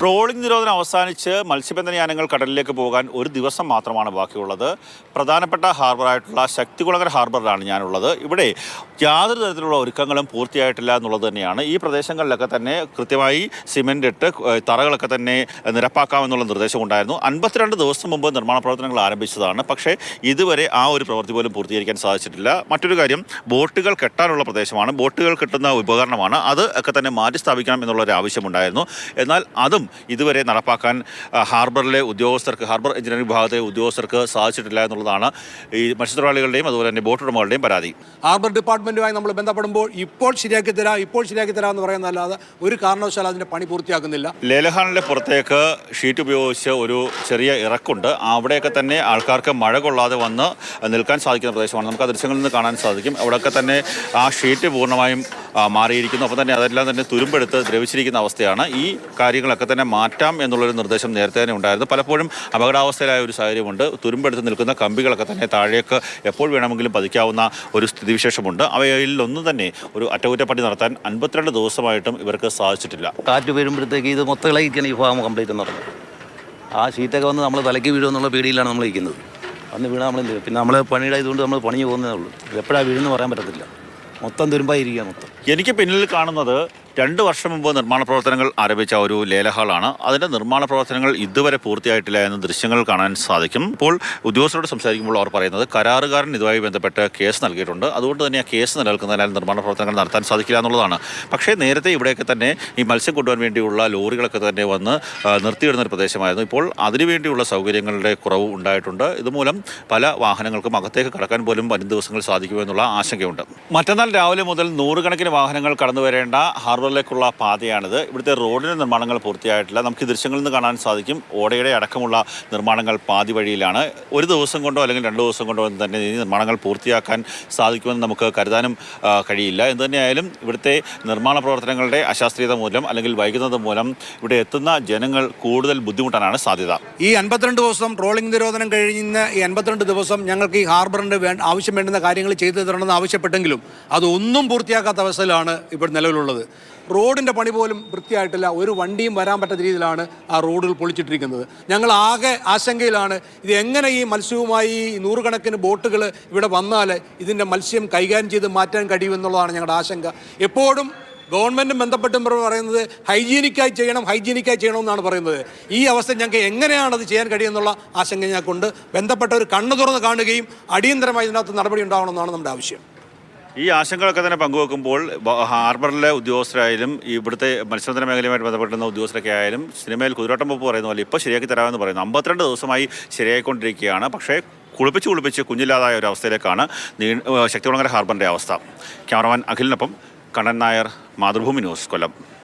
Trawling നിരോധനം അവസാനിച്ച് മത്സ്യബന്ധന യാനങ്ങൾ കടലിലേക്ക് പോകാൻ ഒരു ദിവസം മാത്രമാണ് ബാക്കിയുള്ളത്. പ്രധാനപ്പെട്ട ഹാർബറായിട്ടുള്ള ശക്തികുളങ്ങര ഹാർബറിലാണ് ഞാനുള്ളത്. ഇവിടെ യാതൊരു തരത്തിലുള്ള ഒരുക്കങ്ങളും പൂർത്തിയായിട്ടില്ല എന്നുള്ളത് തന്നെയാണ്. ഈ പ്രദേശങ്ങളിലൊക്കെ തന്നെ കൃത്യമായി സിമെന്റ് ഇട്ട് തറകളൊക്കെ തന്നെ നിരപ്പാക്കാമെന്നുള്ള നിർദ്ദേശം ഉണ്ടായിരുന്നു. അൻപത്തിരണ്ട് ദിവസം മുമ്പ് നിർമ്മാണ പ്രവർത്തനങ്ങൾ ആരംഭിച്ചതാണ്. പക്ഷേ ഇതുവരെ ആ ഒരു പ്രവൃത്തി പോലും പൂർത്തീകരിക്കാൻ സാധിച്ചിട്ടില്ല. മറ്റൊരു കാര്യം ബോട്ടുകൾ കെട്ടാനുള്ള പ്രദേശമാണ്. ബോട്ടുകൾ കെട്ടുന്ന ഉപകരണമാണ്. അത് ഒക്കെ തന്നെ മാറ്റി സ്ഥാപിക്കണം എന്നുള്ളൊരു ആവശ്യമുണ്ടായിരുന്നു എന്നാൽ അതും ഇതുവരെ നടപ്പാക്കാൻ ഹാർബറിലെ ഉദ്യോഗസ്ഥർക്ക് ഹാർബർ എഞ്ചിനീയറിംഗ് വിഭാഗത്തെ ഉദ്യോഗസ്ഥർക്ക് സാധിച്ചിട്ടില്ല എന്നുള്ളതാണ് ഈ മത്സ്യത്തൊഴിലാളികളുടെയും അതുപോലെ തന്നെ ബോട്ട് ഉടമകളുടെയും പരാതി. ഹാർബർ ഡിപ്പാർട്ട്മെന്റുമായി നമ്മൾ ബന്ധപ്പെടുമ്പോൾ ഇപ്പോൾ ശരിയാക്കി തരാം ഇപ്പോൾ ശരിയാക്കി തരാം എന്ന് പറയുന്നതല്ലാതെ ഒരു കാരണവശാൽ അതിന്റെ പണി പൂർത്തിയാക്കുന്നില്ല. ലേലഹാനിലെ പുറത്തേക്ക് ഷീറ്റ് ഉപയോഗിച്ച് ഒരു ചെറിയ ഇറക്കുണ്ട്. അവിടെയൊക്കെ തന്നെ ആൾക്കാർക്ക് മഴ കൊള്ളാതെ വന്ന് നിൽക്കാൻ സാധിക്കുന്ന പ്രദേശമാണ്. നമുക്ക് ആ ദൃശ്യങ്ങളിൽ നിന്ന് കാണാൻ സാധിക്കും. അവിടെയൊക്കെ തന്നെ ആ ഷീറ്റ് പൂർണമായും മാറിയിരിക്കുന്നു. അപ്പോൾ തന്നെ അതെല്ലാം തന്നെ തുരുമ്പെടുത്ത് ദ്രവിച്ചിരിക്കുന്ന അവസ്ഥയാണ്. ഈ കാര്യങ്ങളൊക്കെ തന്നെ മാറ്റാം എന്നുള്ളൊരു നിർദ്ദേശം നേരത്തെ തന്നെ ഉണ്ടായിരുന്നു. പലപ്പോഴും അപകടാവസ്ഥയിലായ ഒരു സാഹചര്യമുണ്ട്. തുരുമ്പെടുത്ത് നിൽക്കുന്ന കമ്പികളൊക്കെ തന്നെ താഴേക്ക് എപ്പോൾ വേണമെങ്കിലും പതിക്കാവുന്ന ഒരു സ്ഥിതിവിശേഷമുണ്ട്. അവയിൽ ഒന്നും തന്നെ ഒരു അറ്റകുറ്റപ്പണി നടത്താൻ അൻപത്തിരണ്ട് ദിവസമായിട്ടും ഇവർക്ക് സാധിച്ചിട്ടില്ല. കാറ്റ് വരുമ്പോഴത്തേക്ക് ഇത് മൊത്തം ഈ ഭാഗം കംപ്ലീറ്റ് എന്ന് പറഞ്ഞത് ആ ഷീറ്റൊക്കെ വന്ന് നമ്മൾ തലയ്ക്ക് വീഴുമെന്നുള്ള പേടിയിലാണ് നമ്മൾ ഇരിക്കുന്നത് അന്ന് വീണാൽ നമ്മൾ എന്ത് പിന്നെ നമ്മൾ പണിയുടെ ഇതുകൊണ്ട് നമ്മൾ പണി പോകുന്നേ ഉള്ളൂ. എപ്പോഴാണ് വീഴുന്ന് പറയാൻ പറ്റത്തില്ല. മൊത്തം തുരുമ്പായിരിക്കുക മൊത്തം. എനിക്ക് പിന്നിൽ കാണുന്നത് രണ്ട് വർഷം മുമ്പ് നിർമ്മാണ പ്രവർത്തനങ്ങൾ ആരംഭിച്ച ഒരു ലേലഹാളാണ്. അതിന്റെ നിർമ്മാണ പ്രവർത്തനങ്ങൾ ഇതുവരെ പൂർത്തിയായിട്ടില്ല എന്ന ദൃശ്യങ്ങൾ കാണാൻ സാധിക്കും. ഇപ്പോൾ ഉദ്യോഗസ്ഥരോട് സംസാരിക്കുമ്പോൾ അവർ പറയുന്നത് കരാറുകാരൻ ഇതുമായി ബന്ധപ്പെട്ട് കേസ് നൽകിയിട്ടുണ്ട്. അതുകൊണ്ട് തന്നെ ആ കേസ് നിലനിൽക്കുന്നതിനാൽ നിർമ്മാണ പ്രവർത്തനങ്ങൾ നടത്താൻ സാധിക്കില്ല എന്നുള്ളതാണ്. പക്ഷേ നേരത്തെ ഇവിടെയൊക്കെ തന്നെ ഈ മത്സ്യം കൊണ്ടുപോകാൻ വേണ്ടിയുള്ള ലോറികളൊക്കെ തന്നെ വന്ന് നിർത്തിയിടുന്ന ഒരു പ്രദേശമായിരുന്നു. ഇപ്പോൾ അതിനുവേണ്ടിയുള്ള സൗകര്യങ്ങളുടെ കുറവ് ഉണ്ടായിട്ടുണ്ട്. ഇതുമൂലം പല വാഹനങ്ങൾക്കും അകത്തേക്ക് കടക്കാൻ പോലും വരും ദിവസങ്ങൾ സാധിക്കുമെന്നുള്ള ആശങ്കയുണ്ട്. മറ്റന്നാൾ രാവിലെ മുതൽ നൂറുകണക്കിന് വാഹനങ്ങൾ കടന്നു വരേണ്ട ഹാർബറിലേക്കുള്ള പാതയാണിത്. ഇവിടുത്തെ റോഡിന്റെ നിർമ്മാണങ്ങൾ പൂർത്തിയായിട്ടില്ല. നമുക്ക് ദൃശ്യങ്ങളിൽ നിന്ന് കാണാൻ സാധിക്കും. ഓടയുടെ അടക്കമുള്ള നിർമ്മാണങ്ങൾ പാതി വഴിയിലാണ്. ഒരു ദിവസം കൊണ്ടോ അല്ലെങ്കിൽ രണ്ട് ദിവസം കൊണ്ടോ തന്നെ ഈ നിർമ്മാണങ്ങൾ പൂർത്തിയാക്കാൻ സാധിക്കുമെന്ന് നമുക്ക് കരുതാനും കഴിയില്ല. എന്ത് തന്നെയായാലും ഇവിടുത്തെ നിർമ്മാണ പ്രവർത്തനങ്ങളുടെ അശാസ്ത്രീയത മൂലം അല്ലെങ്കിൽ വൈകുന്നത് മൂലം ഇവിടെ എത്തുന്ന ജനങ്ങൾ കൂടുതൽ ബുദ്ധിമുട്ടാനാണ് സാധ്യത. ഈ അൻപത്തിരണ്ട് ദിവസം ട്രോളിംഗ് നിരോധനം കഴിഞ്ഞ ഈ അൻപത്തിരണ്ട് ദിവസം ഞങ്ങൾക്ക് ഈ ഹാർബറിന്റെ ആവശ്യം വേണ്ടുന്ന കാര്യങ്ങൾ ചെയ്തു തരണമെന്ന് ആവശ്യപ്പെട്ടെങ്കിലും അതൊന്നും പൂർത്തിയാക്കാത്ത അവസ്ഥയിലാണ് ഇപ്പോൾ നിലവിലുള്ളത്. റോഡിന്റെ പണി പോലും വൃത്തിയായിട്ടില്ല. ഒരു വണ്ടിയും വരാൻ പറ്റാത്ത രീതിയിലാണ് ആ റോഡുകൾ പൊളിച്ചിട്ടിരിക്കുന്നത്. ഞങ്ങൾ ആകെ ആശങ്കയിലാണ്. ഇത് എങ്ങനെ ഈ മത്സ്യവുമായി നൂറുകണക്കിന് ബോട്ടുകൾ ഇവിടെ വന്നാൽ ഇതിന്റെ മത്സ്യം കൈകാര്യം ചെയ്ത് മാറ്റാൻ കഴിയുമെന്നുള്ളതാണ് ഞങ്ങളുടെ ആശങ്ക. എപ്പോഴും ഗവൺമെന്റും ബന്ധപ്പെട്ടും പറയുന്നത് ഹൈജീനിക്കായി ചെയ്യണം ഹൈജീനിക്കായി ചെയ്യണമെന്നാണ് പറയുന്നത്. ഈ അവസ്ഥ ഞങ്ങൾക്ക് എങ്ങനെയാണ് അത് ചെയ്യാൻ കഴിയുമെന്നുള്ള ആശങ്ക ഞങ്ങൾക്കുണ്ട്. ബന്ധപ്പെട്ടവർ കണ്ണു തുറന്ന് കാണുകയും അടിയന്തരമായി ഇതിനകത്ത് നടപടി ഉണ്ടാകണമെന്നാണ് നമ്മുടെ ആവശ്യം. ഈ ആശങ്കകളൊക്കെ തന്നെ പങ്കുവെക്കുമ്പോൾ ഹാർബറിലെ ഉദ്യോഗസ്ഥരായാലും ഇവിടുത്തെ മത്സ്യബന്ധന മേഖലയുമായിട്ട് ബന്ധപ്പെട്ടുന്ന ഉദ്യോഗസ്ഥരൊക്കെ ആയാലും സിനിമയിൽ കുതിരോട്ടം പോപ്പ് പറയുന്ന പോലെ ഇപ്പോൾ ശരിയാക്കി തരാമെന്ന് പറയുന്നു. അമ്പത്തിരണ്ട് ദിവസമായി ശരിയായിക്കൊണ്ടിരിക്കുകയാണ്. പക്ഷേ കുളിപ്പിച്ച് കുളിപ്പിച്ച് കുഞ്ഞില്ലാതായ ഒരു അവസ്ഥയിലേക്കാണ് നീ ശക്തികുളങ്ങര ഹാർബറിന്റെ അവസ്ഥ. ക്യാമറമാൻ അഖിലിനൊപ്പം കണ്ണൻ നായർ മാതൃഭൂമി ന്യൂസ് കൊല്ലം.